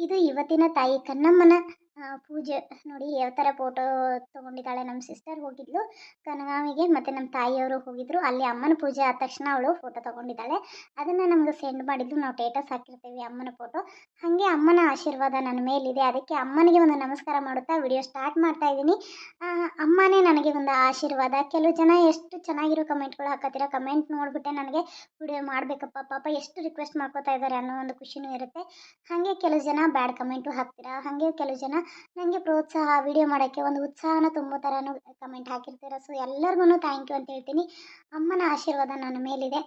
ಇದು ಇವತ್ತಿನ ತಾಯಿ ಕನ್ನಮ್ಮನ ಪೂಜೆ ನೋಡಿ ಯಾವ ಥರ ಫೋಟೋ ತೊಗೊಂಡಿದ್ದಾಳೆ ನಮ್ಮ ಸಿಸ್ಟರ್ ಹೋಗಿದ್ಲು ಕನಗಾವಿಗೆ ಮತ್ತು ನಮ್ಮ ತಾಯಿಯವರು ಹೋಗಿದ್ರು. ಅಲ್ಲಿ ಅಮ್ಮನ ಪೂಜೆ ಆದ ತಕ್ಷಣ ಅವಳು ಫೋಟೋ ತೊಗೊಂಡಿದ್ದಾಳೆ. ಅದನ್ನು ನಮ್ಗೆ ಸೆಂಡ್ ಮಾಡಿದ್ದು ನಾವು ಟೇಟಸ್ ಹಾಕಿರ್ತೀವಿ ಅಮ್ಮನ ಫೋಟೋ ಹಾಗೆ ಅಮ್ಮನ ಆಶೀರ್ವಾದ ನನ್ನ ಮೇಲಿದೆ. ಅದಕ್ಕೆ ಅಮ್ಮನಿಗೆ ಒಂದು ನಮಸ್ಕಾರ ಮಾಡುತ್ತಾ ವಿಡಿಯೋ ಸ್ಟಾರ್ಟ್ ಮಾಡ್ತಾ ಇದ್ದೀನಿ. ಅಮ್ಮನೇ ನನಗೆ ಒಂದು ಆಶೀರ್ವಾದ. ಕೆಲವು ಜನ ಎಷ್ಟು ಚೆನ್ನಾಗಿರೋ ಕಮೆಂಟ್ಗಳು ಹಾಕತ್ತೀರ ಕಮೆಂಟ್ ನೋಡಿಬಿಟ್ಟೆ ನನಗೆ ವಿಡಿಯೋ ಮಾಡಬೇಕಪ್ಪ, ಪಾಪ ಎಷ್ಟು ರಿಕ್ವೆಸ್ಟ್ ಮಾಡ್ಕೋತಾ ಇದ್ದಾರೆ ಅನ್ನೋ ಒಂದು ಖುಷಿನೂ ಇರುತ್ತೆ. ಹಾಗೆ ಕೆಲವು ಜನ ಬ್ಯಾಡ್ ಕಮೆಂಟು ಹಾಕ್ತೀರಾ? ಹಾಗೆ ಕೆಲವು ಜನ ನನಗೆ ಪ್ರೋತ್ಸಾಹ ವಿಡಿಯೋ ಮಾಡೋಕ್ಕೆ ಒಂದು ಉತ್ಸಾಹನ ತುಂಬೋ ಥರನೂ ಕಮೆಂಟ್ ಹಾಕಿರ್ತೀರ. ಸೊ ಎಲ್ಲರಿಗೂ ಥ್ಯಾಂಕ್ ಯು ಅಂತ ಹೇಳ್ತೀನಿ. ಅಮ್ಮನ ಆಶೀರ್ವಾದ ನನ್ನ ಮೇಲಿದೆ.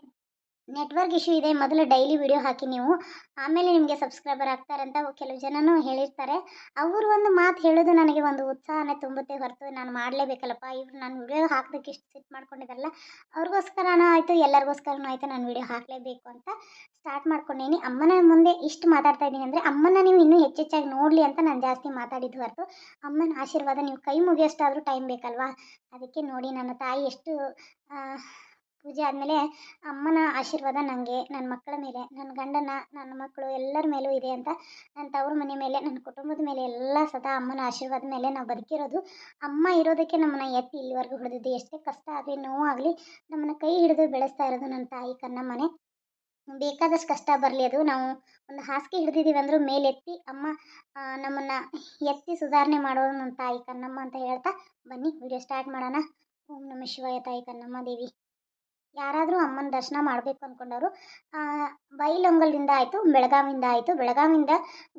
ನೆಟ್ವರ್ಕ್ ಇಶ್ಯೂ ಇದೆ, ಮೊದಲು ಡೈಲಿ ವಿಡಿಯೋ ಹಾಕಿ ನೀವು. ಆಮೇಲೆ ನಿಮಗೆ ಸಬ್ಸ್ಕ್ರೈಬರ್ ಆಗ್ತಾರೆ ಅಂತ ಕೆಲವು ಜನನೂ ಹೇಳಿರ್ತಾರೆ. ಅವರು ಒಂದು ಮಾತು ಹೇಳೋದು ನನಗೆ ಒಂದು ಉತ್ಸಾಹನೇ ತುಂಬುತ್ತೆ ಹೊರತು ನಾನು ಮಾಡಲೇಬೇಕಲ್ಲಪ್ಪ, ಇವ್ರು ನಾನು ವಿಡಿಯೋ ಹಾಕೋದಕ್ಕೆ ಇಷ್ಟು ಸಿಟ್ಟು ಮಾಡ್ಕೊಂಡಿದ್ದಾರಲ್ಲ, ಅವ್ರಿಗೋಸ್ಕರನೂ ಆಯಿತು, ಎಲ್ಲರಿಗೋಸ್ಕರನೂ ಆಯಿತು ನಾನು ವಿಡಿಯೋ ಹಾಕಲೇಬೇಕು ಅಂತ ಸ್ಟಾರ್ಟ್ ಮಾಡ್ಕೊಂಡೇನಿ. ಅಮ್ಮನ ಮುಂದೆ ಇಷ್ಟು ಮಾತಾಡ್ತಾ ಇದ್ದೀನಿ ಅಂದರೆ ಅಮ್ಮನ ನೀವು ಇನ್ನೂ ಹೆಚ್ಚೆಚ್ಚಾಗಿ ನೋಡಲಿ ಅಂತ ನಾನು ಜಾಸ್ತಿ ಮಾತಾಡಿದ್ದು ಹೊರತು. ಅಮ್ಮನ ಆಶೀರ್ವಾದ ನೀವು ಕೈ ಮುಗಿಯೋಷ್ಟಾದರೂ ಟೈಮ್ ಬೇಕಲ್ವಾ? ಅದಕ್ಕೆ ನೋಡಿ ನನ್ನ ತಾಯಿ ಎಷ್ಟು ಪೂಜೆ ಆದಮೇಲೆ ಅಮ್ಮನ ಆಶೀರ್ವಾದ ನನಗೆ ನನ್ನ ಮಕ್ಕಳ ಮೇಲೆ ನನ್ನ ಗಂಡನ, ನನ್ನ ಮಕ್ಕಳು ಎಲ್ಲರ ಮೇಲೂ ಇದೆ ಅಂತ ನನ್ನ ತವ್ರ ಮನೆ ಮೇಲೆ ನನ್ನ ಕುಟುಂಬದ ಮೇಲೆ ಎಲ್ಲ ಸದಾ ಅಮ್ಮನ ಆಶೀರ್ವಾದ ಮೇಲೆ ನಾವು ಬದುಕಿರೋದು. ಅಮ್ಮ ಇರೋದಕ್ಕೆ ನಮ್ಮನ್ನ ಎತ್ತಿ ಇಲ್ಲಿವರೆಗೂ ಹಿಡಿದಿದ್ದು ಎಷ್ಟೇ ಕಷ್ಟ ಆಗಲಿ ನೋವಾಗಲಿ ನಮ್ಮನ್ನ ಕೈ ಹಿಡಿದು ಬೆಳೆಸ್ತಾ ಇರೋದು ನನ್ನ ತಾಯಿ ಕನ್ನಮ್ಮನೆ ಬೇಕಾದಷ್ಟು ಕಷ್ಟ ಬರಲಿ ಅದು. ನಾವು ಒಂದು ಹಾಸಿಗೆ ಹಿಡಿದಿದ್ದೀವಿ ಅಂದರೂ ಮೇಲೆತ್ತಿ ಅಮ್ಮ ನಮ್ಮನ್ನು ನಮ್ಮನ್ನ ಎತ್ತಿ ಸುಧಾರಣೆ ಮಾಡೋದು ನನ್ನ ತಾಯಿ ಕನ್ನಮ್ಮ ಅಂತ ಹೇಳ್ತಾ ಬನ್ನಿ. ವಿಡಿಯೋ ಸ್ಟಾರ್ಟ್ ಮಾಡೋಣ. ಓಂ ನಮ ಶಿವಾಯ ತಾಯಿ ಕನ್ನಮ್ಮ ದೇವಿ. ಯಾರಾದರೂ ಅಮ್ಮನ ದರ್ಶನ ಮಾಡಬೇಕು ಅಂದ್ಕೊಂಡವರು ಬೈಲೊಂಗಲದಿಂದ ಆಯಿತು ಬೆಳಗಾವಿಯಿಂದ ಆಯಿತು. ಬೆಳಗಾವಿಯಿಂದ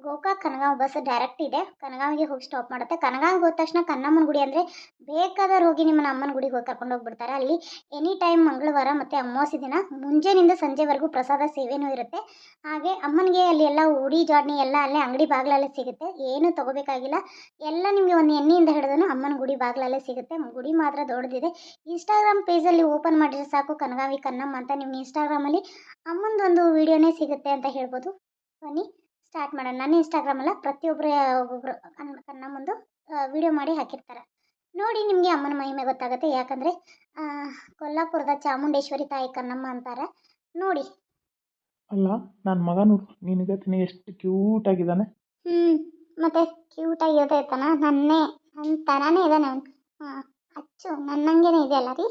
ಗೋಕಾಕ್ ಕನಗಾಂವ್ ಬಸ್ ಡೈರೆಕ್ಟ್ ಇದೆ. ಕನಗಾಂವಿಗೆ ಹೋಗಿ ಸ್ಟಾಪ್ ಮಾಡುತ್ತೆ. ಕನಗಾವಿಗೆ ಹೋದ ತಕ್ಷಣ ಕನ್ನಮ್ಮನ ಗುಡಿ ಅಂದರೆ ಬೇಕಾದವ್ರು ಹೋಗಿ ನಿಮ್ಮನ್ನ ಅಮ್ಮನ ಗುಡಿಗೆ ಹೋಗಿ ಕರ್ಕೊಂಡು ಹೋಗ್ಬಿಡ್ತಾರೆ. ಅಲ್ಲಿ ಎನಿ ಟೈಮ್ ಮಂಗಳವಾರ ಮತ್ತು ಅಮಾವಾಸ್ಯೆ ದಿನ ಮುಂಜಾನಿಂದ ಸಂಜೆವರೆಗೂ ಪ್ರಸಾದ ಸೇವೆನೂ ಇರುತ್ತೆ. ಹಾಗೆ ಅಮ್ಮನಿಗೆ ಅಲ್ಲಿ ಎಲ್ಲ ಉಡಿ, ಜಾಡ್ನಿ ಎಲ್ಲ ಅಲ್ಲೇ ಅಂಗಡಿ ಬಾಗಿಲಲ್ಲೇ ಸಿಗುತ್ತೆ. ಏನು ತಗೋಬೇಕಾಗಿಲ್ಲ. ಎಲ್ಲ ನಿಮಗೆ ಒಂದು ಎಣ್ಣೆಯಿಂದ ಹಿಡಿದನು ಅಮ್ಮನ ಗುಡಿ ಬಾಗಿಲಲ್ಲೇ ಸಿಗುತ್ತೆ. ಗುಡಿ ಮಾತ್ರ ದೊಡ್ಡದಿದೆ. ಇನ್ಸ್ಟಾಗ್ರಾಮ್ ಪೇಜಲ್ಲಿ ಓಪನ್ ಮಾಡಿದ್ರೆ ಸಾಕು. ಕನಗಾವಿ ಕನ್ನಮ್ಮ ಅಂತ ನಿಮ್ಗೆ ಇನ್ಸ್ಟಾಗ್ರಾಮಲ್ಲಿ ಅಮ್ಮಂದೊಂದು ವಿಡಿಯೋನೇ ಸಿಗುತ್ತೆ ಅಂತ ಹೇಳ್ಬೋದು. ಬನ್ನಿ ಸ್ಟಾರ್ಟ್ ಮಾಡೋಣ. ನನ್ನ ಇನ್ಸ್ಟಾಗ್ರಾಮ್ ಅಲ್ಲ ಪ್ರತಿಯೊಬ್ಬರು ಒಬ್ಬೊಬ್ಬರು ಕನ್ನಮ್ಮಂದು ವಿಡಿಯೋ ಮಾಡಿ ಹಾಕಿರ್ತಾರೆ. ನೋಡಿ ನಿಮಗೆ ಅಮ್ಮನ ಮಹಿಮೆ ಗೊತ್ತಾಗುತ್ತೆ. ಯಾಕಂದರೆ ಕೊಲ್ಲಾಪುರದ ಚಾಮುಂಡೇಶ್ವರಿ ತಾಯಿ ಕನ್ನಮ್ಮ ಅಂತಾರೆ. ನೋಡಿ. ಅಲ್ಲ ನನ್ನ ಮಗ ನೋಡು ನಿನಗತಿನ ಎಷ್ಟು ಕ್ಯೂಟ್ ಆಗಿದ್ದಾನೆ. ಹ್ಞೂ ಮತ್ತೆ ಕ್ಯೂಟಾಗಿ ಇರ್ತೈತನ? ನನ್ನೇ ನನ್ನ ಥರನೇ ಇದ್ದಾನೆ ಅವನು. ಅಚ್ಚು ನನ್ನಂಗೆನೇ ಇದೆ ಅಲ್ಲ ರೀ?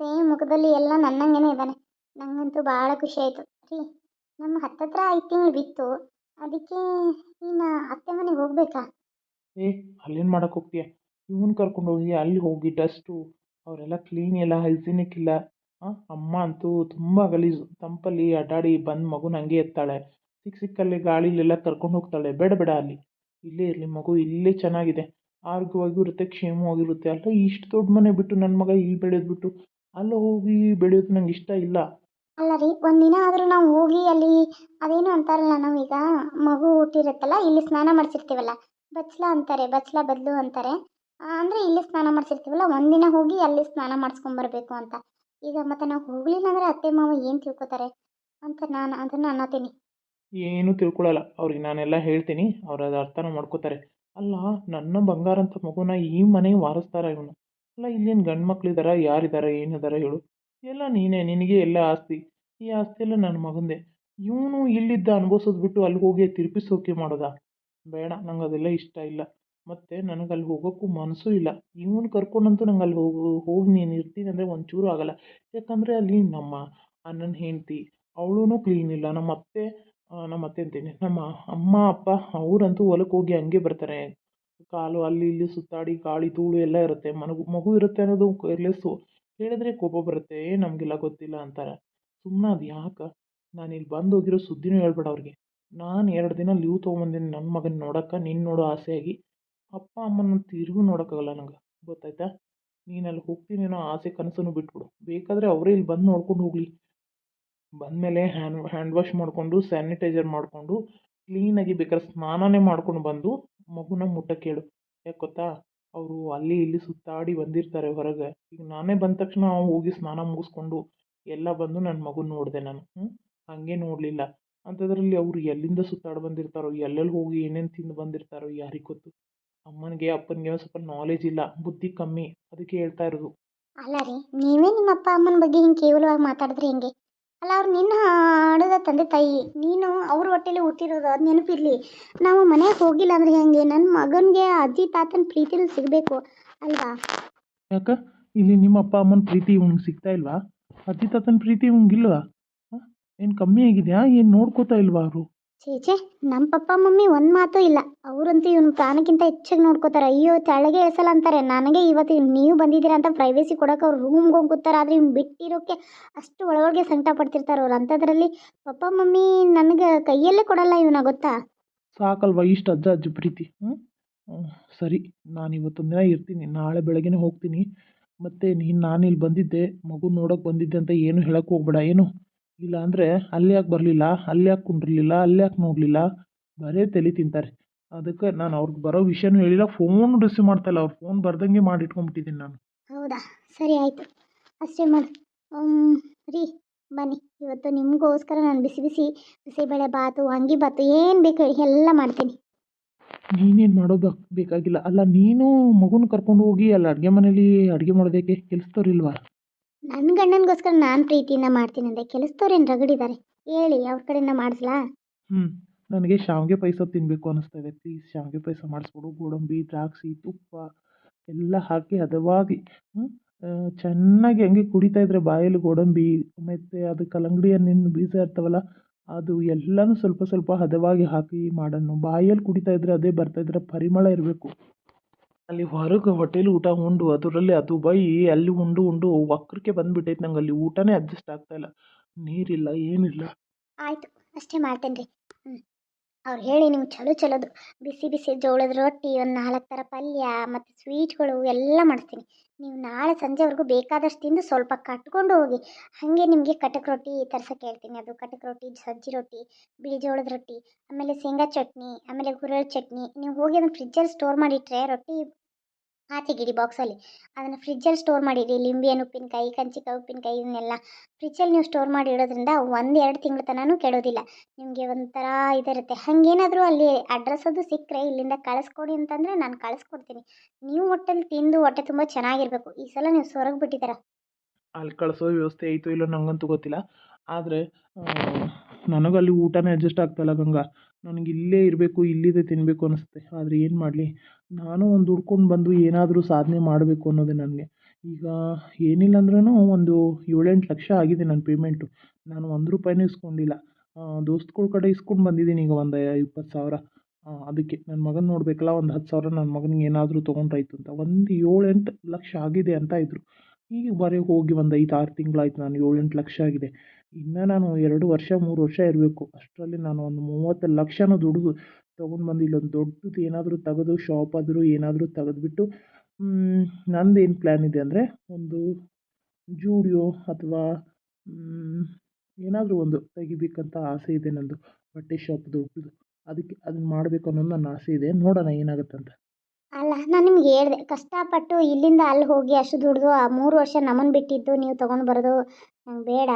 ಸೇಮ್ ಮುಖದಲ್ಲಿ ಎಲ್ಲ ನನ್ನಂಗೆನೇ ಇದ್ದಾನೆ. ನನಗಂತೂ ಭಾಳ ಖುಷಿ ಆಯಿತು. ರೀ, ನಮ್ಮ ಹತ್ತತ್ರ ಐದು ತಿಂಗಳು ಬಿತ್ತು. ಅದಕ್ಕೆ ನೀನು ಅತ್ತೆ ಮನೆಗೆ ಹೋಗ್ಬೇಕಾ? ಏ, ಅಲ್ಲೇನು ಮಾಡಕ್ಕೆ ಹೋಗ್ತೀಯ? ಇವನು ಕರ್ಕೊಂಡು ಹೋಗಿ ಅಲ್ಲಿ ಹೋಗಿ ಡಸ್ಟು, ಅವರೆಲ್ಲ ಕ್ಲೀನ್ ಇಲ್ಲ, ಹೈಜಿನಿಕ್ ಇಲ್ಲ. ಅಮ್ಮ ಅಂತೂ ತುಂಬ ಗಲೀಜು. ತಂಪಲ್ಲಿ ಅಡ್ಡಾಡಿ ಬಂದು ಮಗು ನಂಗೆ ಎತ್ತಾಳೆ. ಸಿಕ್ಕ ಸಿಕ್ಕಲ್ಲಿ ಗಾಳಿಲೆಲ್ಲ ಕರ್ಕೊಂಡು ಹೋಗ್ತಾಳೆ. ಬೇಡ ಬೇಡ ಅಲ್ಲಿ. ಇಲ್ಲೇ ಇರಲಿ ಮಗು, ಇಲ್ಲೇ ಚೆನ್ನಾಗಿದೆ. ಆರೋಗ್ಯವಾಗಿರುತ್ತೆ ಕ್ಷೇಮವಾಗಿರುತ್ತೆ ಅಲ್ಲ, ಇಷ್ಟು ದೊಡ್ಡ ಮನೆ ಬಿಟ್ಟು ನನ್ನ ಮಗ ಇಲ್ಲಿ ಬೆಳೆದ್ಬಿಟ್ಟು ಬಿಟ್ಟು ಅಲ್ಲಿ ಹೋಗಿ ಬೆಳೆಯೋದು ನಂಗೆ ಇಷ್ಟ ಇಲ್ಲ. ಅಲ್ಲ ರೀ ಒಂದಿನ ಆದರೂ ನಾವು ಹೋಗಿ ಅಲ್ಲಿ ಅದೇನು ಅಂತಾರಲ್ಲ ನಾವೀಗ ಮಗು ಹುಟ್ಟಿರುತ್ತಲ್ಲ ಇಲ್ಲಿ ಸ್ನಾನ ಮಾಡಿಸಿರ್ತೀವಲ್ಲ ಬಚ್ಚಲ ಅಂತಾರೆ ಬಚ್ಚಲ ಬದಲು ಅಂತಾರೆ. ಅಂದರೆ ಇಲ್ಲಿ ಸ್ನಾನ ಮಾಡಿಸಿರ್ತೀವಲ್ಲ ಒಂದಿನ ಹೋಗಿ ಅಲ್ಲಿ ಸ್ನಾನ ಮಾಡಿಸ್ಕೊಂಬರ್ಬೇಕು ಅಂತ. ಈಗ ಮತ್ತೆ ನಾವು ಹೋಗ್ಲಿಲ್ಲ ಅಂದರೆ ಅತ್ತೆ ಮಾವ ಏನು ತಿಳ್ಕೊತಾರೆ? ಅಂತ ನಾನು ಅದನ್ನು ಅನ್ನತೀನಿ. ಏನೂ ತಿಳ್ಕೊಳ್ಳಲ್ಲ ಅವ್ರಿಗೆ ನಾನೆಲ್ಲ ಹೇಳ್ತೀನಿ. ಅವ್ರು ಅದು ಅರ್ಥನೂ ಮಾಡ್ಕೋತಾರೆ. ಅಲ್ಲ ನನ್ನ ಬಂಗಾರ ಅಂತ ಮಗುನ ಈ ಮನೆ ವಾರಿಸ್ತಾರ ಇವನು. ಅಲ್ಲ ಇಲ್ಲೇನು ಗಂಡು ಮಕ್ಕಳಿದಾರ ಯಾರಿದ್ದಾರೆ ಏನಿದ್ದಾರೆ ಹೇಳು. ಎಲ್ಲ ನೀನೇ, ನಿನಗೆ ಎಲ್ಲ ಆಸ್ತಿ. ಈ ಆಸ್ತಿ ನನ್ನ ಮಗಂದೆ. ಇವನು ಇಲ್ಲಿದ್ದ ಅನುಭವಿಸೋದು ಬಿಟ್ಟು ಅಲ್ಲಿ ಹೋಗಿ ತಿರುಪಿಸೋಕೆ ಮಾಡೋದಾ? ಬೇಡ, ನಂಗೆ ಅದೆಲ್ಲ ಇಷ್ಟ ಇಲ್ಲ. ಮತ್ತು ನನಗೆ ಅಲ್ಲಿ ಹೋಗೋಕ್ಕೂ ಮನಸ್ಸು ಇಲ್ಲ. ಇವನು ಕರ್ಕೊಂಡಂತೂ ನಂಗೆ ಅಲ್ಲಿ ಹೋಗು, ಹೋಗಿ ನೀನು ಇರ್ತೀನಿ ಅಂದರೆ ಒಂಚೂರು ಆಗಲ್ಲ. ಯಾಕಂದರೆ ಅಲ್ಲಿ ನಮ್ಮ ಅಣ್ಣನ ಹೆಂಡತಿ ಅವಳೂ ಕ್ಲೀನ್ ಇಲ್ಲ. ನಮ್ಮ ಅತ್ತೆ ನಮ್ಮ ಅತ್ತೆ ಅಂತೀನಿ. ನಮ್ಮ ಅಮ್ಮ, ಅಪ್ಪ, ಅವರಂತೂ ಹೊಲಕ್ಕೆ ಹೋಗಿ ಹಂಗೆ ಬರ್ತಾರೆ. ಕಾಲು ಅಲ್ಲಿ ಇಲ್ಲಿ ಸುತ್ತಾಡಿ ಗಾಳಿ ಧೂಳು ಎಲ್ಲ ಇರುತ್ತೆ. ಮನಗು, ಮಗು ಇರುತ್ತೆ ಅನ್ನೋದು ಕೇರ್ಲೆಸ್ಸು ಹೇಳಿದ್ರೆ ಕೋಪ ಬರುತ್ತೆ. ಏ, ನಮಗೆಲ್ಲ ಗೊತ್ತಿಲ್ಲ ಅಂತಾರೆ. ಸುಮ್ಮನೆ ಅದು ಯಾಕೆ? ನಾನು ಇಲ್ಲಿ ಬಂದು ಹೋಗಿರೋ ಸುದ್ದಿನೂ ಹೇಳ್ಬೇಡ ಅವ್ರಿಗೆ. ನಾನು ಎರಡು ದಿನ ಲೀವ್ ತೊಗೊಂಬಂದಿನಿ ನನ್ನ ಮಗನ ನೋಡೋಕೆ ನಿನ್ನ ನೋಡೋ ಆಸೆಯಾಗಿ. ಅಪ್ಪ ಅಮ್ಮನ ತಿರುಗೂ ನೋಡೋಕ್ಕಾಗಲ್ಲ ನಂಗೆ. ಗೊತ್ತಾಯ್ತಾ? ನೀನು ಅಲ್ಲಿ ಹೋಗ್ತೀನಿ ಅನ್ನೋ ಆಸೆ ಕನಸನ್ನು ಬಿಟ್ಬಿಡು. ಬೇಕಾದರೆ ಅವರೇ ಇಲ್ಲಿ ಬಂದು ನೋಡ್ಕೊಂಡು ಹೋಗಲಿ. ಬಂದಮೇಲೆ ಹ್ಯಾಂಡ್ ಹ್ಯಾಂಡ್ ವಾಶ್ ಮಾಡಿಕೊಂಡು, ಸ್ಯಾನಿಟೈಸರ್ ಮಾಡಿಕೊಂಡು, ಕ್ಲೀನಾಗಿ ಬೇಕಾದ್ರೆ ಸ್ನಾನನೇ ಮಾಡ್ಕೊಂಡು ಬಂದು ಮಗುನ ಮುಟ್ಟಕ್ಕೆ ಹೇಳು ಯಾಕೆ ಗೊತ್ತಾ? ಅವರು ಅಲ್ಲಿ ಇಲ್ಲಿ ಸುತ್ತಾಡಿ ಬಂದಿರ್ತಾರೆ ಹೊರಗೆ. ಈಗ ನಾನೇ ಬಂದ ತಕ್ಷಣ ಹೋಗಿ ಸ್ನಾನ ಮುಗಿಸ್ಕೊಂಡು ಎಲ್ಲ ಬಂದು ನನ್ನ ಮಗು ನೋಡಿದೆ ನಾನು. ಹ್ಞೂ ಹಾಗೆ ನೋಡಲಿಲ್ಲ. ಅಂಥದ್ರಲ್ಲಿ ಅವರು ಎಲ್ಲಿಂದ ಸುತ್ತಾಡಿ ಬಂದಿರ್ತಾರೋ, ಎಲ್ಲೆಲ್ಲಿ ಹೋಗಿ ಏನೇನು ತಿಂದು ಬಂದಿರ್ತಾರೋ ಯಾರಿಗೆ ಗೊತ್ತು? ಅಮ್ಮನಿಗೆ, ಅಪ್ಪನಿಗೆ ಸ್ವಲ್ಪ ನಾಲೆಜ್ ಇಲ್ಲ. ಬುದ್ಧಿ ಕಮ್ಮಿ. ಅದಕ್ಕೆ ಹೇಳ್ತಾ ಇರೋದು. ಅಲ್ಲ ರೀ, ನೀವೇ ನಿಮ್ಮ ಅಪ್ಪ ಅಮ್ಮನ ಬಗ್ಗೆ ಹಿಂಗೆ ಕೇವಲವಾಗಿ ಮಾತಾಡಿದ್ರೆ ಹೆಂಗೆ? ಅಲ್ಲ, ಅವ್ರು ನಿನ್ನ ಹಾಡದ ತಂದೆ ತಾಯಿ, ನೀನು ಅವ್ರ ಹೊಟ್ಟೆಲಿ ಹುಟ್ಟಿರೋದು ಅದು ನೆನಪಿರಲಿ. ನಾವು ಮನೆಗೆ ಹೋಗಿಲ್ಲ ಅಂದ್ರೆ ಹೆಂಗೆ? ನನ್ನ ಮಗನಿಗೆ ಅಜ್ಜಿ, ತಾತನ ಪ್ರೀತಿಲಿ ಸಿಗಬೇಕು ಅಲ್ವಾ? ಯಾಕ? ಇಲ್ಲಿ ನಿಮ್ಮ ಅಪ್ಪ, ಅಮ್ಮನ ಪ್ರೀತಿ ಇವ್ನಿಗೆ ಸಿಗ್ತಾ ಇಲ್ವಾ? ಅಜ್ಜಿ, ತಾತನ ಪ್ರೀತಿ ಇವಂಗಿಲ್ವಾ ಏನು ಕಮ್ಮಿ ಆಗಿದೆಯಾ? ಏನು ನೋಡ್ಕೋತಾ ಇಲ್ವಾ ಅವರು? ಚೇಚೆ ನಮ್ಮ ಪಪ್ಪ, ಮಮ್ಮಿ ಒಂದು ಮಾತು ಇಲ್ಲ. ಅವರಂತೂ ಇವನು ಪ್ರಾಣಕ್ಕಿಂತ ಹೆಚ್ಚಾಗಿ ನೋಡ್ಕೋತಾರೆ. ಅಯ್ಯೋ, ತೆಳಗೆ ಇಳಿಸಲ್ಲ ಅಂತಾರೆ. ನನಗೆ ಇವತ್ತು ನೀವು ಬಂದಿದ್ದೀರಾ ಅಂತ ಪ್ರೈವೇಸಿ ಕೊಡೋಕೆ ಅವ್ರು ರೂಮ್ಗೆ ಹೋಗಿ ಕೂತಾರೆ ಆದರೆ ಇವ್ನು ಬಿಟ್ಟಿರೋಕ್ಕೆ ಅಷ್ಟು ಒಳಗೊಳಗೆ ಸಂಕಟ ಪಡ್ತಿರ್ತಾರೆ ಅವ್ರು. ಅಂಥದ್ರಲ್ಲಿ ಪಪ್ಪ, ಮಮ್ಮಿ ನನಗೆ ಕೈಯಲ್ಲೇ ಕೊಡಲ್ಲ ಇವನ, ಗೊತ್ತಾ? ಸಾಕಲ್ವಾ ಇಷ್ಟು ಅಜ್ಜ ಅಜ್ಜಿ ಪ್ರೀತಿ? ಹ್ಞೂ ಸರಿ. ನಾನು ಇವತ್ತೊಂದು ದಿನ ಇರ್ತೀನಿ. ನಾಳೆ ಬೆಳಗ್ಗೆನೇ ಹೋಗ್ತೀನಿ. ಮತ್ತು ನೀನು ನಾನು ಇಲ್ಲಿ ಬಂದಿದ್ದೆ. ಮಗು ನೋಡೋಕೆ ಬಂದಿದ್ದೆ ಅಂತ ಏನು ಹೇಳಕ್ಕೆ ಹೋಗ್ಬೇಡ. ಏನು? ಇಲ್ಲ ಅಂದರೆ ಅಲ್ಲಿ ಯಾಕೆ ಬರಲಿಲ್ಲ? ಅಲ್ಲಿ ಯಾಕೆ ಕುಂಡ್ರಲಿಲ್ಲ ಅಲ್ಲಿ ಯಾಕೆ ನೋಡಲಿಲ್ಲ? ಬರೇ ತಲೆ ತಿಂತಾರೆ. ಅದಕ್ಕೆ ನಾನು ಅವ್ರಿಗೆ ಬರೋ ವಿಷಯನೂ ಹೇಳಿಲ್ಲ ಫೋನ್ ರಿಸೀವ್ ಮಾಡ್ತಾಯಿಲ್ಲ ಅವ್ರು ಫೋನ್ ಬರ್ದಂಗೆ ಮಾಡಿ ಇಟ್ಕೊಂಡ್ಬಿಟ್ಟಿದ್ದೀನಿ ನಾನು. ಹೌದಾ? ಸರಿ ಆಯಿತು. ಅಷ್ಟೇ ಮಾಡಿ. ರೀ ಬನ್ನಿ. ಇವತ್ತು ನಿಮಗೋಸ್ಕರ ನಾನು ಬಿಸಿ ಬಿಸಿ ಬಿಸಿಬೇಳೆ ಬಾತು ವಾಂಗಿ ಬಾತು ಏನು ಬೇಕು ಹೇಳಿ ಎಲ್ಲ ಮಾಡ್ತೀನಿ. ನೀನೇನು ಮಾಡೋ ಬೇಕಾಗಿಲ್ಲ. ಅಲ್ಲ ನೀನು ಮಗುನ ಕರ್ಕೊಂಡು ಹೋಗಿ ಅಲ್ಲಿ ಅಡುಗೆ ಮನೇಲಿ ಅಡುಗೆ ಮಾಡೋದಕ್ಕೆ ಕೆಲಸದವ್ರಿಲ್ವಾ ನನ್ನ ಗಂಡನಿಗೋಸ್ಕರ ನಾನು ಪ್ರೀತಿಯಿಂದ ಮಾಡ್ತೀನಿ ಕೆಲಸದವ್ರು ಕೆಲಸದವ್ರೇನು ರಗಡಿದ್ದಾರೆ ಹೇಳಿ, ಅವ್ರ ಕಡೆಯಿಂದ ಮಾಡಿಸ್ಲಾ? ಹ್ಞೂ ನನಗೆ ಶಾವಿಗೆ ಪಾಯಸ ತಿನ್ನಬೇಕು ಅನ್ನಿಸ್ತಾ ಇದೆ ಪ್ಲೀಸ್ ಶಾವಿಗೆ ಪಾಯಸ ಮಾಡಿಸ್ಕೊಡು ಗೋಡಂಬಿ, ದ್ರಾಕ್ಷಿ, ತುಪ್ಪ ಎಲ್ಲ ಹಾಕಿ ಹದವಾಗಿ ಹ್ಞೂ ಚೆನ್ನಾಗಿ ಹಂಗೆ ಕುಡಿತಾ ಇದ್ರೆ ಬಾಯಲ್ಲಿ ಗೋಡಂಬಿ ಮತ್ತು ಅದು ಕಲ್ಲಂಗಡಿ ಹಣ್ಣಿನ ಬೀಜ ಇರ್ತಾವಲ್ಲ, ಅದು ಎಲ್ಲನೂ ಸ್ವಲ್ಪ ಸ್ವಲ್ಪ ಹದವಾಗಿ ಹಾಕಿ ಮಾಡೋಣ. ಬಾಯಲ್ಲಿ ಕುಡಿತಾ ಇದ್ರೆ ಅದೇ ಬರ್ತಾ ಇದ್ರೆ ಪರಿಮಳ ಇರಬೇಕು. ಅಲ್ಲಿ ಹೊರಗೆ ಹೋಟೆಲ್ ಊಟ ಉಂಡು, ಅದರಲ್ಲಿ ಅದು ಬೈ ಅಲ್ಲಿ ಉಂಡು ಉಂಡು ವಕ್ರಕ್ಕೆ ಬಂದ್ಬಿಟ್ಟೈತೆ ನಂಗೆ ಅಲ್ಲಿ ಊಟನೇ ಅಡ್ಜಸ್ಟ್ ಇಲ್ಲ. ನೀರಿಲ್ಲ, ಏನಿಲ್ಲ. ಆಯಿತು, ಅಷ್ಟೇ ಮಾಡ್ತೇನೆ ರೀ. ಅವ್ರು ಹೇಳಿ ನಿಮ್ಗೆ ಚಲೋ ಚಲೋದು. ಬಿಸಿ ಬಿಸಿ ಜೋಳದ ರೊಟ್ಟಿ, ಒಂದು ನಾಲ್ಕು ಥರ ಪಲ್ಯ ಮತ್ತು ಸ್ವೀಟ್ಗಳು ಎಲ್ಲ ಮಾಡಿಸ್ತೀನಿ ನೀವು ನಾಳೆ ಸಂಜೆವರೆಗೂ ಬೇಕಾದಷ್ಟು ತಿಂದು ಸ್ವಲ್ಪ ಕಟ್ಕೊಂಡು ಹೋಗಿ. ಹಾಗೆ ನಿಮಗೆ ಕಟಕ್ ರೊಟ್ಟಿ ತರ್ಸಕ್ಕೆ ಹೇಳ್ತೀನಿ ಅದು ಕಟಕ್ ರೊಟ್ಟಿ, ಸಜ್ಜಿ ರೊಟ್ಟಿ, ಬಿಳಿ ಜೋಳದ ರೊಟ್ಟಿ, ಆಮೇಲೆ ಶೇಂಗಾ ಚಟ್ನಿ, ಆಮೇಲೆ ಗುರೆಳ್ಳು ಚಟ್ನಿ. ನೀವು ಹೋಗಿ ಅದನ್ನು ಫ್ರಿಜ್ಜಲ್ಲಿ ಸ್ಟೋರ್ ಮಾಡಿಟ್ರೆ ರೊಟ್ಟಿ ಆಚೆಗಿಡಿ ಬಾಕ್ಸಲ್ಲಿ ಅದನ್ನು ಫ್ರಿಜ್ಜಲ್ಲಿ ಸ್ಟೋರ್ ಮಾಡಿಡಿ ಲಿಂಬೆಹಣ್ಣು ಉಪ್ಪಿನಕಾಯಿ, ಕಂಚಿಕಾಯಿ, ಉಪ್ಪಿನಕಾಯಿ ಇವನ್ನೆಲ್ಲ ಫ್ರಿಜ್ಜಲ್ಲಿ ನೀವು ಸ್ಟೋರ್ ಮಾಡಿ ಇಡೋದ್ರಿಂದ ಒಂದು ಎರಡು ತಿಂಗಳ ತನಕ ಕೆಡೋದಿಲ್ಲ. ನಿಮಗೆ ಒಂಥರ ಇದಿರುತ್ತೆ. ಹಾಗೇನಾದರೂ ಅಲ್ಲಿ ಅಡ್ರೆಸ್ ಅದು ಸಿಕ್ಕರೆ ಇಲ್ಲಿಂದ ಕಳಿಸ್ಕೊಡಿ ಅಂತಂದರೆ ನಾನು ಕಳಿಸ್ಕೊಡ್ತೀನಿ. ನೀವು ಹೊಟ್ಟೆಲಿ ತಿಂದು ಹೊಟ್ಟೆ ತುಂಬ ಚೆನ್ನಾಗಿರಬೇಕು. ಈ ಸಲ ನೀವು ಸೊರಗಿ ಬಿಟ್ಟಿದ್ದೀರ? ಅಲ್ಲಿ ಕಳಿಸೋ ವ್ಯವಸ್ಥೆ ಐತೋ ಇಲ್ಲೋ ನನಗಂತೂ ಗೊತ್ತಿಲ್ಲ. ಆದರೆ ನನಗಲ್ಲಿ ಊಟನೇ ಅಡ್ಜಸ್ಟ್ ಆಗ್ತಾಯಿಲ್ಲ ಗಂಗಾ. ನನಗೆ ಇಲ್ಲೇ ಇರಬೇಕು, ಇಲ್ಲಿದೆ ತಿನ್ನಬೇಕು ಅನಿಸುತ್ತೆ. ಆದರೆ ಏನು ಮಾಡಲಿ? ನಾನು ಒಂದು ದುಡ್ಕೊಂಡು ಬಂದು ಏನಾದರೂ ಸಾಧನೆ ಮಾಡಬೇಕು ಅನ್ನೋದೇ ನನಗೆ. ಈಗ ಏನಿಲ್ಲ ಅಂದ್ರೂ ಒಂದು ಏಳೆಂಟು ಲಕ್ಷ ಆಗಿದೆ ನನ್ನ ಪೇಮೆಂಟು ನಾನು ಒಂದು ರೂಪಾಯಿನೂ ಇಸ್ಕೊಂಡಿಲ್ಲ. ದೋಸ್ತ್ಗಳ ಕಡೆ ಇಸ್ಕೊಂಡು ಬಂದಿದ್ದೀನಿ ಈಗ ಒಂದು ಇಪ್ಪತ್ತು ಸಾವಿರ. ಅದಕ್ಕೆ. ನನ್ನ ಮಗನ ನೋಡಬೇಕಲ್ಲ, ಒಂದು ಹತ್ತು ಸಾವಿರ ನನ್ನ ಮಗನಿಗೆ ಏನಾದರೂ ತೊಗೊಂಡ್ರಾಯ್ತು ಅಂತ. ಒಂದು ಏಳೆಂಟು ಲಕ್ಷ ಆಗಿದೆ ಅಂತ ಇದ್ದರು ಈಗ ಬರೀ ಹೋಗಿ ಒಂದು ಐದು ಆರು ತಿಂಗಳಾಯ್ತು, ನಾನು ಏಳೆಂಟು ಲಕ್ಷ ಆಗಿದೆ. ಇನ್ನು ನಾನು ಎರಡು ವರ್ಷ, ಮೂರು ವರ್ಷ ಇರಬೇಕು. ಅಷ್ಟರಲ್ಲಿ ನಾನು ಒಂದು ಮೂವತ್ತು ಲಕ್ಷನೂ ದುಡಿದು ತೊಗೊಂಡು ಬಂದು ಇಲ್ಲೊಂದು ದೊಡ್ಡದು ಏನಾದರೂ ತೆಗೆದು ಶಾಪ್ ಆದರೂ ಏನಾದರೂ ತೆಗೆದ್ಬಿಟ್ಟು ನಂದು ಏನು ಪ್ಲ್ಯಾನ್ ಇದೆ ಅಂದರೆ ಒಂದು ಜೂಡಿಯೋ ಅಥವಾ ಏನಾದರೂ ಒಂದು ತೆಗಿಬೇಕಂತ ಆಸೆ ಇದೆ ನನ್ನದು ಬಟ್ಟೆ ಶಾಪ್ ದೊಡ್ಡದು. ಅದಕ್ಕೆ ಅದನ್ನು ಮಾಡಬೇಕು ಅನ್ನೋದು ನನ್ನ ಆಸೆ ಇದೆ. ನೋಡೋಣ ಏನಾಗುತ್ತೆ ಅಂತ ಅಲ್ಲ, ನಾನು ನಿಮ್ಗೆ ಹೇಳಿದೆ, ಕಷ್ಟಪಟ್ಟು ಇಲ್ಲಿಂದ ಅಲ್ಲಿ ಹೋಗಿ ಅಷ್ಟು ದುಡ್ದು, ಆ ಮೂರು ವರ್ಷ ನಮ್ಮನ್ನು ಬಿಟ್ಟಿದ್ದು, ನೀವು ತೊಗೊಂಡು ಬರೋದು ನಂಗೆ ಬೇಡ.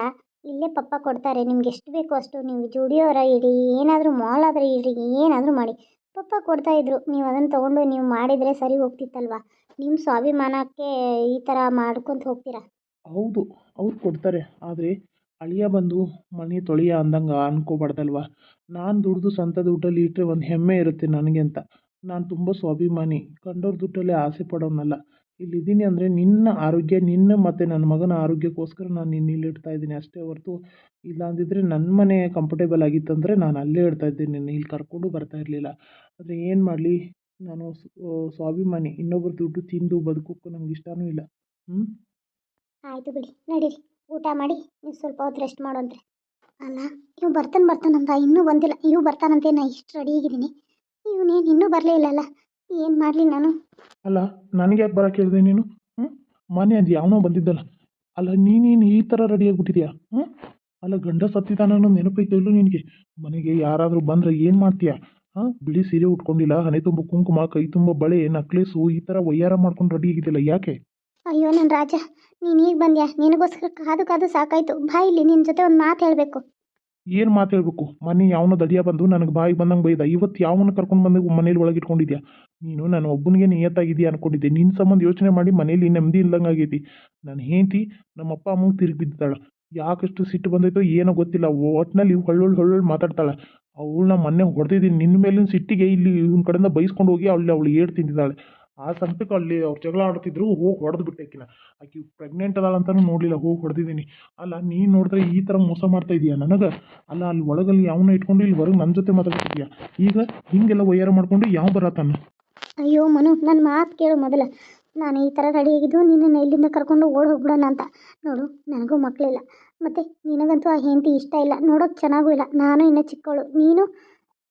ಇಲ್ಲೇ ಪಪ್ಪ ಕೊಡ್ತಾರೆ, ನಿಮ್ಗೆ ಎಷ್ಟು ಬೇಕೋ ಅಷ್ಟು ನೀವು ಜುಡಿಯೋರ ಇಡಿ, ಏನಾದರೂ ಮಾಲ್ ಆದರೆ ಇಡಿ, ಏನಾದರೂ ಮಾಡಿ. ಪಪ್ಪ ಕೊಡ್ತಾಯಿದ್ರು ನೀವು ಅದನ್ನು ತೊಗೊಂಡು ನೀವು ಮಾಡಿದರೆ ಸರಿ ಹೋಗ್ತಿತ್ತಲ್ವಾ? ನಿಮ್ಮ ಸ್ವಾಭಿಮಾನಕ್ಕೆ ಈ ಥರ ಮಾಡ್ಕೊಂತ ಹೋಗ್ತೀರಾ? ಹೌದು, ಅವ್ರು ಕೊಡ್ತಾರೆ, ಆದರೆ ಅಳಿಯ ಬಂದು ಮನೆ ತೊಳೆಯ ಅಂದಂಗೆ ಅನ್ಕೋಬಾರ್ದಲ್ವ? ನಾನು ದುಡ್ದು ಸ್ವಂತ ದುಡ್ಡಲ್ಲಿ ಇಟ್ಟರೆ ಒಂದು ಹೆಮ್ಮೆ ಇರುತ್ತೆ ನನಗೆ ಅಂತ. ನಾನು ತುಂಬ ಸ್ವಾಭಿಮಾನಿ ಕಂಡವ್ರ ದುಡ್ಡಲ್ಲೇ ಆಸೆ ಪಡೋನಲ್ಲ. ಇಲ್ಲಿದ್ದೀನಿ ಅಂದರೆ ನಿನ್ನ ಆರೋಗ್ಯ, ನಿನ್ನ ಮತ್ತು ನನ್ನ ಮಗನ ಆರೋಗ್ಯಕ್ಕೋಸ್ಕರ ನಾನು ನಿನ್ನ ಇಲ್ಲಿ ಇಡ್ತಾ ಇದ್ದೀನಿ. ಅಷ್ಟೇ ಹೊರತು ಇಲ್ಲ ಅಂದಿದ್ದರೆ ನನ್ನ ಮನೆ ಕಂಫರ್ಟೇಬಲ್ ಆಗಿತ್ತಂದರೆ ನಾನು ಅಲ್ಲೇ ಇಡ್ತಾ ಇದ್ದೀನಿ. ನಿನ್ನ ಇಲ್ಲಿ ಕರ್ಕೊಂಡು ಬರ್ತಾ ಇರಲಿಲ್ಲ. ಆದರೆ ಏನು ಮಾಡಲಿ? ನಾನು ಸ್ವಾಭಿಮಾನಿ. ಇನ್ನೊಬ್ಬರ ದುಡ್ಡು ತಿಂದು ಬದುಕೋಕ್ಕೂ ನಂಗೆ ಇಷ್ಟನೂ ಇಲ್ಲ. ಹ್ಞೂ ಆಯಿತು ಬಿಡಿ. ನಡೀರಿ. ಊಟ ಮಾಡಿ. ನೀವು ಸ್ವಲ್ಪ ಹೊತ್ತು ರೆಸ್ಟ್ ಮಾಡೋಂತ್ರಿ ಅಲ್ಲ, ಇವು ಬರ್ತಾನೆ ಬರ್ತಾನಂತ ಇನ್ನೂ ಬಂದಿಲ್ಲ. ಇವು ಬರ್ತಾನಂತೆ ನಾ ಇಷ್ಟು ರೆಡಿ ಆಗಿದ್ದೀನಿ. ಇವನೇನು ಇನ್ನೂ ಬರಲೇ ಇಲ್ಲಲ್ಲ? ಏನು ಮಾಡಲಿ ನಾನು? ಅಲ್ಲ ನನಗೆ ಯಾಕೆ ಬರಕ್ಕೆ ಹೇಳಿದೆ ನೀನು? ಹ್ಞೂ ಮೊನ್ನೆ ಅದು ಯಾವನೋ ಬಂದಿದ್ದಲ್ಲ. ಅಲ್ಲ ನೀನೇನು ಈ ಥರ ರೆಡಿ ಆಗಿಬಿಟ್ಟಿದ್ಯಾ? ಹ್ಞೂ ಅಲ್ಲ ಗಂಡ ಸತ್ತಿದ್ದಾನ ಅನ್ನೋದು ನೆನಪೈತೆ ಇಲ್ಲೋ ನಿನಗೆ? ಮನೆಗೆ ಯಾರಾದರೂ ಬಂದ್ರೆ ಏನು ಮಾಡ್ತೀಯಾ? ಹಾಂ? ಬಿಳಿ ಸೀರೆ ಉಟ್ಕೊಂಡಿಲ್ಲ ಹಣೆ ತುಂಬ ಕುಂಕುಮ ಕೈ ತುಂಬ ಬಳೆ ನಕ್ಲೇಸು ಈ ಥರ ವಯ್ಯಾರ ಮಾಡ್ಕೊಂಡು ರೆಡಿ ಆಗಿದ್ದಿಲ್ಲ ಯಾಕೆ? ಅಯ್ಯೋ ನನ್ ರಾಜ ನೀನು ಈಗ ಬಂದ್ಯಾ? ನಿನಗೋಸ್ಕರ ಕಾದು ಕಾದು ಸಾಕಾಯ್ತು. ಬಾ ಇಲ್ಲಿ ನಿನ್ನ ಜೊತೆ ಒಂದು ಮಾತು ಹೇಳಬೇಕು. ಏನು ಮಾತು ಹೇಳ್ಬೇಕು? ಮನೆ ಯಾವನೋ ದಡಿಯ ಬಂದು ನನಗೆ ಬಾಯಿಗೆ ಬಂದಂಗೆ ಬೈದ. ಇವತ್ತು ಯಾವನ ಕರ್ಕೊಂಡು ಬಂದು ಮನೇಲಿ ಒಳಗೆ ಇಟ್ಕೊಂಡಿದ್ಯಾ ನೀನು ನಾನು ಒಬ್ಬನಿಗೆ ನಿಯತ್ತಾಗಿದ್ಯಾ ಅನ್ಕೊಂಡಿದ್ದೆ. ನಿನ್ನ ಸಂಬಂಧ ಯೋಚನೆ ಮಾಡಿ ಮನೇಲಿ ನೆಮ್ಮದಿ ಇಲ್ದಂಗೆ ಆಗೈತಿ. ನನ್ನ ಹೆಂಡತಿ ನಮ್ಮ ಅಪ್ಪ ಅಮ್ಮಂಗೆ ತಿರುಗಿ ಬಿದ್ದಾಳೆ. ಯಾಕಷ್ಟು ಸಿಟ್ಟು ಬಂದೈತೋ ಏನೋ ಗೊತ್ತಿಲ್ಲ. ಒಟ್ಟಿನಲ್ಲಿ ಹೊಳ್ಳೊಳ್ಳು ಹೊಳ್ಳೊಳ್ಳು ಮಾತಾಡ್ತಾಳೆ. ಅವಳನ್ನ ಮೊನ್ನೆ ಹೊಡೆದಿದ್ದೀನಿ. ನಿನ್ನ ಮೇಲಿನ ಸಿಟ್ಟಿಗೆ ಇಲ್ಲಿ ಇವನ ಕಡೆಯಿಂದ ಬೈಸ್ಕೊಂಡು ಹೋಗಿ ಅಲ್ಲಿ ಅವಳು ಏಡ್ ತಿಂದಿದ್ದಾಳೆ. ಆ ಸಂಕಟಕ್ಕೆ ಅಲ್ಲಿ ಅವ್ರು ಜಗಳ ಆಡ್ತಿದ್ರು, ಹೋಗಿ ಹೊಡೆದು ಬಿಟ್ಟೆ ಆಕಿನ ಆಕಿ ಪ್ರೆಗ್ನೆಂಟ್ ಅದಾಳ ಅಂತಲೂ ನೋಡಲಿಲ್ಲ, ಹೋಗಿ ಹೊಡೆದಿದ್ದೀನಿ. ಅಲ್ಲ, ನೀನು ನೋಡಿದ್ರೆ ಈ ಥರ ಮೋಸ ಮಾಡ್ತಾ ಇದೀಯ ನನಗೆ? ಅಲ್ಲ, ಅಲ್ಲಿ ಒಳಗಲ್ಲಿ ಯಾವನ್ನ ಇಟ್ಕೊಂಡು ಇಲ್ಲಿ ಹೊರಗೆ ನನ್ನ ಜೊತೆ ಮಾತಾಡ್ತಿದ್ಯಾ? ಈಗ ಹಿಂಗೆಲ್ಲ ವೈಯರ್ ಮಾಡ್ಕೊಂಡು ಯಾವ ಬರತ್ತಾನ? ಅಯ್ಯೋ ಮನು ನನ್ನ ಮಾತು ಕೇಳು ಮೊದಲ. ನಾನು ಈ ಥರ ರೆಡಿ ಆಗಿದ್ದು ನಿನ್ನನ್ನು ಇಲ್ಲಿಂದ ಕರ್ಕೊಂಡು ಓಡಿ ಹೋಗ್ಬಿಡೋಣ ಅಂತ. ನೋಡು, ನನಗೂ ಮಕ್ಕಳಿಲ್ಲ ಮತ್ತು ನಿನಗಂತೂ ಆ ಹೆಂಡತಿ ಇಷ್ಟ ಇಲ್ಲ. ನೋಡೋಕೆ ಚೆನ್ನಾಗೂ ಇಲ್ಲ. ನಾನು ಇನ್ನೂ ಚಿಕ್ಕವಳು ನೀನು?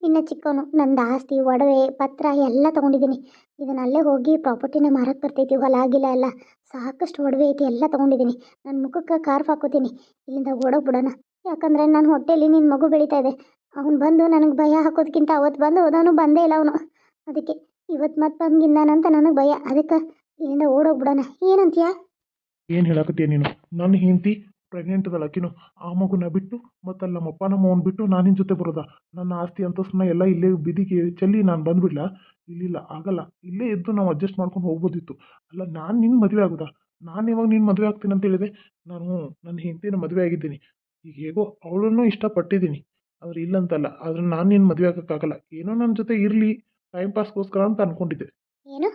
ಇನ್ನೂ ಚಿಕ್ಕವನು. ನಂದು ಆಸ್ತಿ, ಒಡವೆ, ಪತ್ರ ಎಲ್ಲ ತೊಗೊಂಡಿದ್ದೀನಿ. ಇದನ್ನಲ್ಲೇ ಹೋಗಿ ಪ್ರಾಪರ್ಟಿನ ಮಾರಕ್ಕೆ ಬರ್ತೈತಿ, ಹೊಲ ಆಗಿಲ್ಲ ಎಲ್ಲ. ಸಾಕಷ್ಟು ಒಡವೆ ಐತಿ, ಎಲ್ಲ ತೊಗೊಂಡಿದ್ದೀನಿ. ನನ್ನ ಮುಖಕ್ಕೆ ಕಾರ್ಫ್ ಹಾಕೋತೀನಿ. ಇಲ್ಲಿಂದ ಓಡೋಗ್ಬಿಡೋಣ. ಯಾಕಂದರೆ ನನ್ನ ಹೊಟ್ಟೆಯಲ್ಲಿ ನಿನ್ನ ಮಗು ಬೆಳೀತಾ ಇದೆ. ಅವ್ನು ಬಂದು ನನಗೆ ಭಯ ಹಾಕೋದಕ್ಕಿಂತ ಅವತ್ತು ಬಂದು ಹೋದವನು ಬಂದೇ ಇಲ್ಲ ಅವನು. ಅದಕ್ಕೆ ಇವತ್ತು ಮತ್ತೆ ಬಂದಿದ್ದಾನಂತ ನನಗೆ ಭಯ. ಅದಕ್ಕೆ ಇಲ್ಲಿಂದ ಓಡೋಗ್ಬಿಡೋಣ. ಏನಂತೀಯ? ಏನು ಹೇಳಕತ್ತೀಯ ನೀನು? ನನ್ನ ಹೆಂಡತಿ ಪ್ರೆಗ್ನೆಂಟ್ ಅದಲ್ಲ ಆಕಿನು ಆ ಮಗುನ ಬಿಟ್ಟು ಮತ್ತು ಅಲ್ಲಿ ನಮ್ಮ ಅಪ್ಪ ನಮ್ಮ ಬಿಟ್ಟು ನಾನು ನಿನ್ನ ಜೊತೆ ಬರೋದಾ? ನನ್ನ ಆಸ್ತಿ ಅಂತಸ್ತನ್ನ ಎಲ್ಲ ಇಲ್ಲೇ ಬಿದಿಗೆ ಚೆಲ್ಲಿ ನಾನು ಬಂದುಬಿಡ್ಲಾ? ಇಲ್ಲಿಲ್ಲ, ಆಗಲ್ಲ. ಇಲ್ಲೇ ಇದ್ದು ನಾವು ಅಡ್ಜಸ್ಟ್ ಮಾಡ್ಕೊಂಡು ಹೋಗ್ಬೋದಿತ್ತು. ಅಲ್ಲ, ನಾನು ನಿನ್ನ ಮದುವೆ ಆಗೋದಾ? ನಾನು ಇವಾಗ ನಿನ್ನ ಮದುವೆ ಆಗ್ತೀನಿ ಅಂತ ಹೇಳಿದೆ ನಾನು ನನ್ನ ಹೆಂಡತಿನ ಮದುವೆ ಆಗಿದ್ದೀನಿ. ಈಗ ಹೇಗೋ ಅವಳನ್ನು ಇಷ್ಟಪಟ್ಟಿದ್ದೀನಿ. ಆದ್ರೆ ಇಲ್ಲಂತಲ್ಲ. ಆದ್ರೆ ನಾನು ನಿನ್ನ ಮದುವೆ ಆಗೋಕ್ಕಾಗಲ್ಲ. ಏನೋ ನನ್ನ ಜೊತೆ ಇರಲಿ. ಟೈಮ್ ಪಾಸ್ಗೋಸ್ಕರ ಅಂತ ಅಂದ್ಕೊಂಡಿದ್ದೆ ಏನು?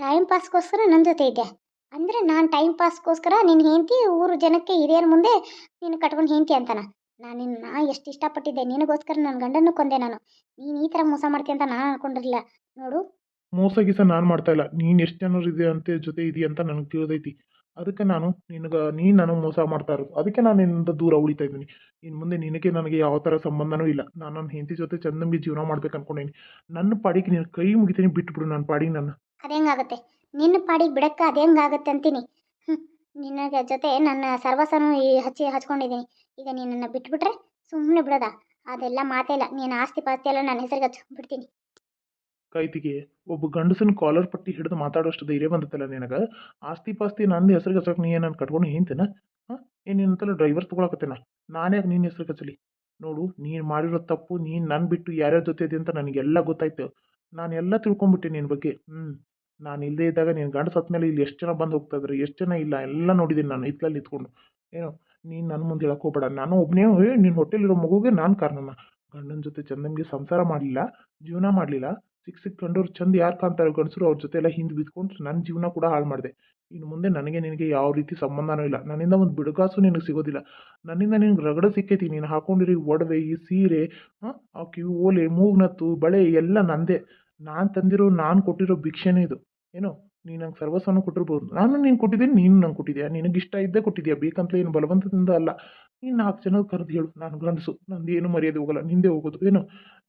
ಟೈಮ್ ಪಾಸ್ಗೋಸ್ಕರ ನನ್ನ ಜೊತೆ ಇದ್ದೆ ಅಂದರೆ ನಾನು ಟೈಮ್ ಪಾಸ್ಗೋಸ್ಕರ ನಿನ್ನ ಹೆಂಡತಿ ಊರು ಜನಕ್ಕೆ ಹಿರಿಯರ ಮುಂದೆ ನೀನು ಕಟ್ಕೊಂಡು ಹೆಂಡತಿ ಅಂತಾನ? ನಾನು ನಿನ್ನ ಎಷ್ಟು ಇಷ್ಟಪಟ್ಟಿದ್ದೆ ನಿನಗೋಸ್ಕರ ನನ್ನ ಗಂಡನ್ನು ಕೊಂದೆ ನಾನು. ನೀನು ಈ ಥರ ಮೋಸ ಮಾಡ್ತೀಯ ಅಂತ ನಾನು ಅನ್ಕೊಂಡಿರಲಿಲ್ಲ. ನೋಡು. ಮೋಸ ಗೀಸ ನಾನು ಮಾಡ್ತಾ ಇಲ್ಲ. ನೀನು ಎಷ್ಟು ಜನರು ಇದೆ ಅಂತ ಜೊತೆ ಇದೆಯಾ ಅಂತ ನನಗೆ ತಿಳಿದೈತಿ. ಅದಕ್ಕೆ ನಾನು ನಿನಗೆ ನೀನು ನನಗೆ ಮೋಸ ಮಾಡ್ತಾ ಇರೋದು. ಅದಕ್ಕೆ ನಾನು ನಿನ್ನಿಂದ ದೂರ ಉಳಿತಾ ಇದ್ದೀನಿ. ಇನ್ನು ಮುಂದೆ ನಿನಗೆ ನನಗೆ ಯಾವ ಥರ ಸಂಬಂಧನೂ ಇಲ್ಲ. ನಾನು ನನ್ನ ಹೆಂಡತಿ ಜೊತೆ ಚಂದಂಗೆ ಜೀವನ ಮಾಡ್ಬೇಕು ಅನ್ಕೊಂಡೇನಿ ನನ್ನ ಪಾಡಿಗೆ ನೀನು ಕೈ ಮುಗಿತೀನಿ ಬಿಟ್ಬಿಡು ನನ್ನ ಪಾಡಿಗೆ ನನ್ನ. ಅದೇ ಹೆಂಗಾಗುತ್ತೆ? ನಿನ್ನ ಪಾಡಿಗೆ ಬಿಡಕ್ಕೆ ಅದು ಹೆಂಗಾಗುತ್ತೆ ಅಂತೀನಿ. ನಿನ್ನ ಜೊತೆ ನನ್ನ ಸರ್ವಸನು ಈ ಹಚ್ಚಿ ಹಚ್ಕೊಂಡಿದ್ದೀನಿ ಈಗ ನೀನನ್ನು ಬಿಟ್ಬಿಟ್ರೆ ಸುಮ್ಮನೆ ಬಿಡದ. ಅದೆಲ್ಲ ಮಾತೇ ಇಲ್ಲ. ನೀನು ಆಸ್ತಿ ಪಾಸ್ತಿ ಎಲ್ಲ ನನ್ನ ಹೆಸರಿಗೆ ಹಚ್ಕೊಂಡ್ಬಿಡ್ತೀನಿ ಬಿಡ್ತೀನಿ. ಕೈತಿಗೆ, ಒಬ್ಬ ಗಂಡಸನ ಕಾಲರ್ ಪಟ್ಟಿ ಹಿಡಿದು ಮಾತಾಡೋಷ್ಟು ಧೈರ್ಯ ಬಂದತ್ತಲ್ಲ ನಿನಗೆ? ಆಸ್ತಿ ಪಾಸ್ತಿ ನಂದು ಹೆಸರಿಗೆ ಹಚ್ಚಕ್ಕೆ ನೀ ಏನನ್ನು ಕಟ್ಕೊಂಡು ಹಿಂತೇನ? ಹಾಂ? ಏನು ನಿನ್ನಂತಲ್ಲ ಡ್ರೈವರ್ ತೊಗೊಳಕತ್ತೇನ? ನಾನೇ ನಿನ್ನ ಹೆಸರಿಗೆ ನೋಡು, ನೀನು ಮಾಡಿರೋ ತಪ್ಪು, ನೀನು ನನ್ನ ಬಿಟ್ಟು ಯಾರ್ಯಾರ ಜೊತೆ ಇದೆ ಅಂತ ನನಗೆಲ್ಲ ಗೊತ್ತಾಯ್ತು. ನಾನು ಎಲ್ಲ ತಿಳ್ಕೊಂಬಿಟ್ಟೆ ನಿನ್ನ ಬಗ್ಗೆ. ಹ್ಞೂ ನಾನು ಇಲ್ಲದೇ ಇದ್ದಾಗ ನೀನು ಗಂಡ ಸತ್ತ ಮೇಲೆ ಇಲ್ಲಿ ಎಷ್ಟು ಜನ ಬಂದು ಹೋಗ್ತಾ ಇದ್ದಾರೆ ಎಷ್ಟು ಜನ ಇಲ್ಲ? ಎಲ್ಲ ನೋಡಿದ್ದೀನಿ ನಾನು ಇತ್ತಲಲ್ಲಿ ನಿಂತ್ಕೊಂಡು. ಏನು? ನೀನು ನನ್ನ ಮುಂದೆ ಹೇಳಕ್ಕೆ ಹೋಗ್ಬೇಡ. ನಾನು ಒಬ್ಬನೇ ನಿನ್ನ ಹೊಟ್ಟೆಲಿರೋ ಮಗುಗೆ ನಾನು ಕಾರಣನ. ಗಂಡನ ಜೊತೆ ಚಂದನಿಗೆ ಸಂಸಾರ ಮಾಡಲಿಲ್ಲ, ಜೀವನ ಮಾಡಲಿಲ್ಲ. ಸಿಕ್ ಸಿಕ್ಕ ಗಂಡವ್ರು ಚಂದ ಯಾರು ಕಾಣ್ತಾರೆ ಗಂಡಸರು? ಅವ್ರ ಜೊತೆ ಎಲ್ಲ ಹಿಂದೆ ಬಿದ್ಕೊಂಡು ನನ್ನ ಜೀವನ ಕೂಡ ಹಾಳು ಮಾಡಿದೆ. ಇನ್ನು ಮುಂದೆ ನನಗೆ ನಿನಗೆ ಯಾವ ರೀತಿ ಸಂಬಂಧನೂ ಇಲ್ಲ. ನನ್ನಿಂದ ಒಂದು ಬಿಡುಗಾಸು ನಿನಗೆ ಸಿಗೋದಿಲ್ಲ. ನನ್ನಿಂದ ನಿನಗೆ ರಗಡ ಸಿಕ್ಕೈತಿ. ನೀನು ಹಾಕೊಂಡಿರೋ ಒಡವೆ, ಈ ಸೀರೆ ಆ ಕಿವಿ ಓಲೆ ಮೂಗ್ನತ್ತು ಬಳೆ ಎಲ್ಲ ನಂದೇ. ನಾನು ತಂದಿರೋ, ನಾನು ಕೊಟ್ಟಿರೋ ಭಿಕ್ಷೆನೇ ಇದು. ಏನೋ? ನೀನು ನಂಗೆ ಸರ್ವಸ್ವನ ಕೊಟ್ಟಿರ್ಬೋದು. ನಾನು ನೀನು ಕೊಟ್ಟಿದ್ದೀನಿ, ನೀನು ನಂಗೆ ಕೊಟ್ಟಿದ್ಯಾ? ನಿನಗೆ ಇಷ್ಟ ಇದ್ದೇ ಕೊಟ್ಟಿದ್ಯಾ? ಬೇಕಂತ ಏನು ಬಲವಂತದಿಂದ ಅಲ್ಲ. ನೀನು ನಾಲ್ಕು ಜನ ಕರೆದು ಹೇಳು. ನಾನು ಗಂಡಸು. ನಂದು ಏನು ಮರ್ಯಾದೆ ಹೋಗಲ್ಲ. ನಿಂದೆ ಹೋಗೋದು. ಏನು?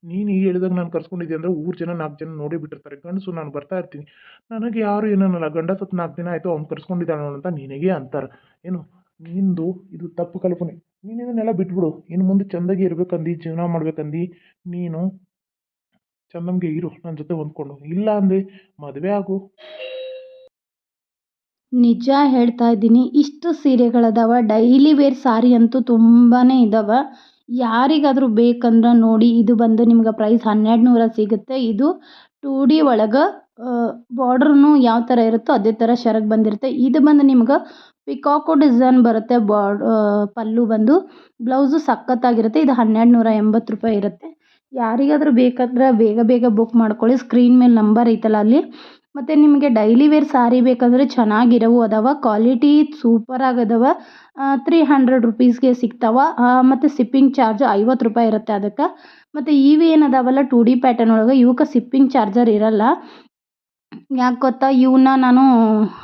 ನೀನು ಈ ಹೇಳಿದಾಗ ನಾನು ಕರ್ಸ್ಕೊಂಡಿದ್ದೆ ಅಂದರೆ ಊರು ಜನ ನಾಲ್ಕು ಜನ ನೋಡಿ ಬಿಟ್ಟಿರ್ತಾರೆ. ಗಂಡಸು, ನಾನು ಬರ್ತಾ ಇರ್ತೀನಿ. ನನಗೆ ಯಾರು ಏನನ್ನಲ್ಲ. ಗಂಡ ಸತ್ತು ನಾಲ್ಕು ದಿನ ಆಯಿತು, ಅವ್ನು ಕರ್ಸ್ಕೊಂಡಿದ್ದಾನೋ ಅಂತ ನಿನಗೆ ಅಂತಾರೆ. ಏನು? ನಿಂದು ಇದು ತಪ್ಪು ಕಲ್ಪನೆ. ನೀನು ಇದನ್ನೆಲ್ಲ ಬಿಟ್ಬಿಡು. ಇನ್ನು ಮುಂದೆ ಚೆಂದಾಗಿ ಇರ್ಬೇಕಂದು, ಜೀವನ ಮಾಡ್ಬೇಕಂದು, ನೀನು ಚಂದಂಗೆ ಇರು ನನ್ನ ಜೊತೆ ಹೊಂದ್ಕೊಂಡು ಇಲ್ಲ ಅಂದ್ರೆ ಮದುವೆ ಆಗು. ನಿಜ ಹೇಳ್ತಾ ಇದ್ದೀನಿ, ಇಷ್ಟು ಸೀರೆಗಳದಾವ, ಡೈಲಿ ವೇರ್ ಸಾರಿ ಅಂತೂ ತುಂಬಾನೇ ಇದಾವ. ಯಾರಿಗಾದರೂ ಬೇಕಂದ್ರೆ ನೋಡಿ, ಇದು ಬಂದು ನಿಮ್ಗೆ ಪ್ರೈಸ್ ಹನ್ನೆರಡು ನೂರ ಸಿಗುತ್ತೆ. ಇದು ಟೂ ಡಿ ಒಳಗೆ ಬಾರ್ಡ್ರೂ ಯಾವ ಥರ ಇರುತ್ತೋ ಅದೇ ಥರ ಶರಗ್ ಬಂದಿರುತ್ತೆ. ಇದು ಬಂದು ನಿಮ್ಗೆ ಪಿಕಾಕೋ ಡಿಸೈನ್ ಬರುತ್ತೆ, ಬಾರ್ಡ್ ಪಲ್ಲು ಬಂದು. ಬ್ಲೌಸು ಸಖತ್ತಾಗಿರುತ್ತೆ, ಇದು ಹನ್ನೆರಡು ನೂರ ಎಂಬತ್ತು ರೂಪಾಯಿ ಇರುತ್ತೆ. ಯಾರಿಗಾದರೂ ಬೇಕಂದ್ರೆ ಬೇಗ ಬೇಗ ಬುಕ್ ಮಾಡ್ಕೊಳ್ಳಿ. ಸ್ಕ್ರೀನ್ ಮೇಲೆ ನಂಬರ್ ಐತಲ್ಲ ಅಲ್ಲಿ. ಮತ್ತು ನಿಮಗೆ ಡೈಲಿ ವೇರ್ ಸಾರಿ ಬೇಕಂದರೆ ಚೆನ್ನಾಗಿರೋವು. ಅದಾವ ಕ್ವಾಲಿಟಿ ಸೂಪರಾಗಿ ಅದಾವ ತ್ರೀ ಹಂಡ್ರೆಡ್ ರುಪೀಸ್ಗೆ ಸಿಗ್ತಾವ. ಮತ್ತು ಸಿಪ್ಪಿಂಗ್ ಚಾರ್ಜ್ ಐವತ್ತು ರೂಪಾಯಿ ಇರುತ್ತೆ ಅದಕ್ಕೆ. ಮತ್ತು ಇವು ಏನು ಅದಾವಲ್ಲ ಟೂ ಡಿ ಪ್ಯಾಟರ್ನ್ ಒಳಗೆ ಇವಕ್ಕೆ ಸಿಪ್ಪಿಂಗ್ ಚಾರ್ಜರ್ ಇರಲ್ಲ. ಯಾಕೆ ಗೊತ್ತಾ? ಇವನ್ನ ನಾನು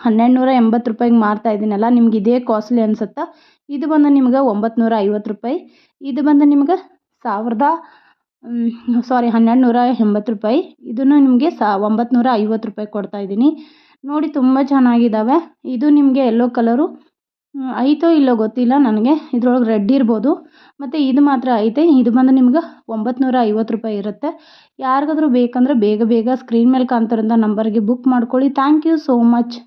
ಹನ್ನೆರಡು ನೂರ ಎಂಬತ್ತು ರೂಪಾಯಿಗೆ ಮಾರ್ತಾ ಇದ್ದೀನಲ್ಲ, ನಿಮ್ಗೆ ಇದೇ ಕಾಸ್ಟ್ಲಿ ಅನ್ಸುತ್ತೆ. ಇದು ಬಂದು ನಿಮ್ಗೆ ಒಂಬತ್ತು ನೂರ ಐವತ್ತು ರೂಪಾಯಿ. ಇದು ಬಂದು ನಿಮ್ಗೆ ಸಾವಿರದ ಸಾರಿ ಹನ್ನೆರಡು ನೂರ ಎಂಬತ್ತು ರೂಪಾಯಿ. ಇದನ್ನು ನಿಮಗೆ ಸಾ ಒಂಬತ್ತು ನೂರ ಐವತ್ತು ರೂಪಾಯಿ ಕೊಡ್ತಾ ಇದ್ದೀನಿ. ನೋಡಿ, ತುಂಬ ಚೆನ್ನಾಗಿದ್ದಾವೆ ಇದು ನಿಮಗೆ ಎಲ್ಲೋ ಕಲರು ಐತೋ ಇಲ್ಲೋ ಗೊತ್ತಿಲ್ಲ ನನಗೆ. ಇದ್ರೊಳಗೆ ರೆಡ್ ಇರ್ಬೋದು. ಮತ್ತು ಇದು ಮಾತ್ರ ಐತೆ. ಇದು ಬಂದು ನಿಮ್ಗೆ ಒಂಬತ್ತು ರೂಪಾಯಿ ಇರುತ್ತೆ. ಯಾರಿಗಾದ್ರೂ ಬೇಕಂದರೆ ಬೇಗ ಬೇಗ ಸ್ಕ್ರೀನ್ ಮೇಲೆ ಕಾಣ್ತಿರೋಂಥ ನಂಬರ್ಗೆ ಬುಕ್ ಮಾಡ್ಕೊಳ್ಳಿ. Thank you so much